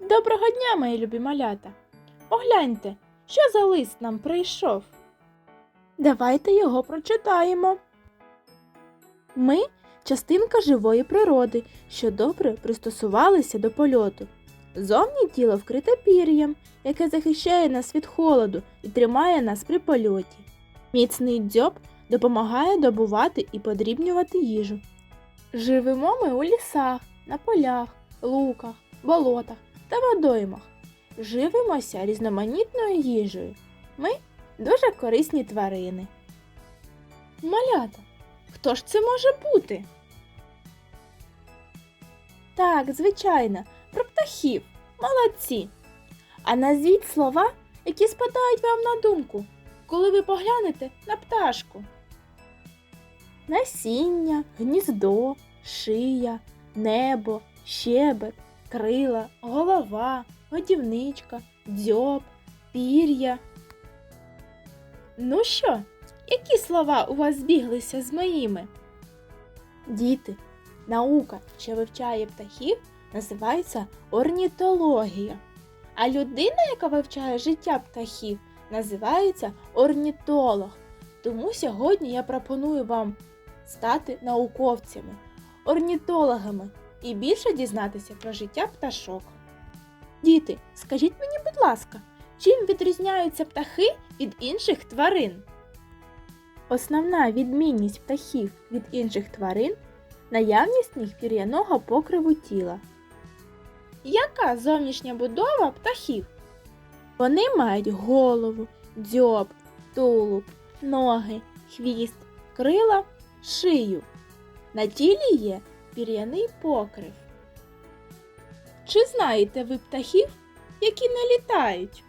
Доброго дня, мої любі малята. Погляньте, що за лист нам прийшов. Давайте його прочитаємо. Ми частинка живої природи, що добре пристосувалися до польоту. Зовні тіло вкрите пір'ям, яке захищає нас від холоду і тримає нас при польоті. Міцний дзьоб допомагає добувати і подрібнювати їжу. Живемо ми у лісах, на полях, луках, болотах та водоймах. Живимося різноманітною їжею. Ми дуже корисні тварини. Малята, хто ж це може бути? Так, звичайно, про птахів. Молодці. А назвіть слова, які спадають вам на думку, коли ви поглянете на пташку. Насіння, гніздо, шия, небо, щебет, крила, голова, годівничка, дзьоб, пір'я. Ну що, які слова у вас збіглися з моїми? Діти, наука, що вивчає птахів, називається орнітологія. А людина, яка вивчає життя птахів, називається орнітолог. Тому сьогодні я пропоную вам стати науковцями, орнітологами і більше дізнатися про життя пташок. Діти, скажіть мені, будь ласка, чим відрізняються птахи від інших тварин? Основна відмінність птахів від інших тварин наявність них пір'яного покриву тіла. Яка зовнішня будова птахів? Вони мають голову, дзьоб, тулуб, ноги, хвіст, крила, шию. На тілі є пір'яний покрив. Чи знаєте ви птахів, які не літають?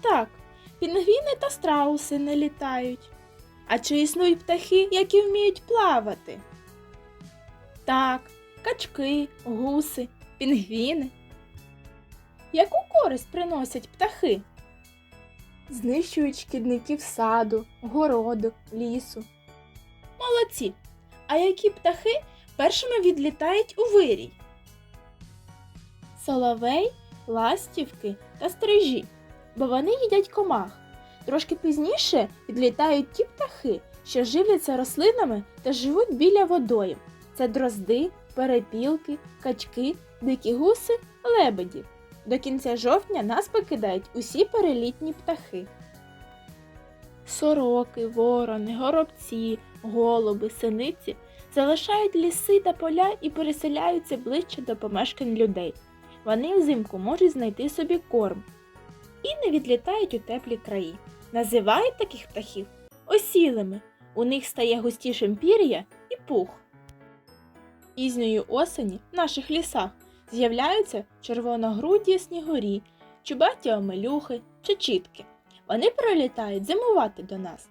Так, пінгвіни та страуси не літають. А чи існують птахи, які вміють плавати? Так, качки, гуси, пінгвіни. Яку користь приносять птахи? Знищують шкідників саду, городу, лісу. Молодці! А які птахи першими відлітають у вирій? Соловей, ластівки та стрижі, бо вони їдять комах. Трошки пізніше відлітають ті птахи, що живляться рослинами та живуть біля водою. Це дрозди, перепілки, качки, дикі гуси, лебеді. До кінця жовтня нас покидають усі перелітні птахи. Сороки, ворони, горобці, голуби, синиці залишають ліси та поля і переселяються ближче до помешкань людей. Вони взимку можуть знайти собі корм і не відлітають у теплі краї. Називають таких птахів осілими. У них стає густішим пір'я і пух. Пізньої осені в наших лісах з'являються червоногруді снігурі, чубаті омелюхи чи чітки. Вони прилітають зимувати до нас.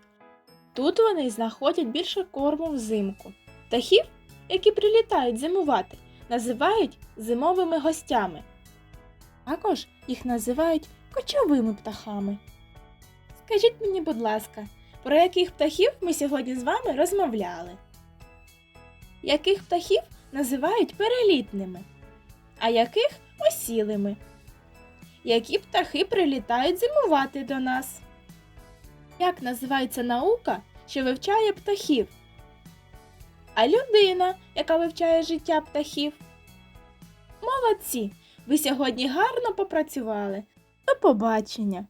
Тут вони знаходять більше корму взимку. Птахів, які прилітають зимувати, називають зимовими гостями. Також їх називають кочовими птахами. Скажіть мені, будь ласка, про яких птахів ми сьогодні з вами розмовляли? Яких птахів називають перелітними? А яких осілими? Які птахи прилітають зимувати до нас? Як називається наука, що вивчає птахів? А людина, яка вивчає життя птахів? Молодці! Ви сьогодні гарно попрацювали. До побачення!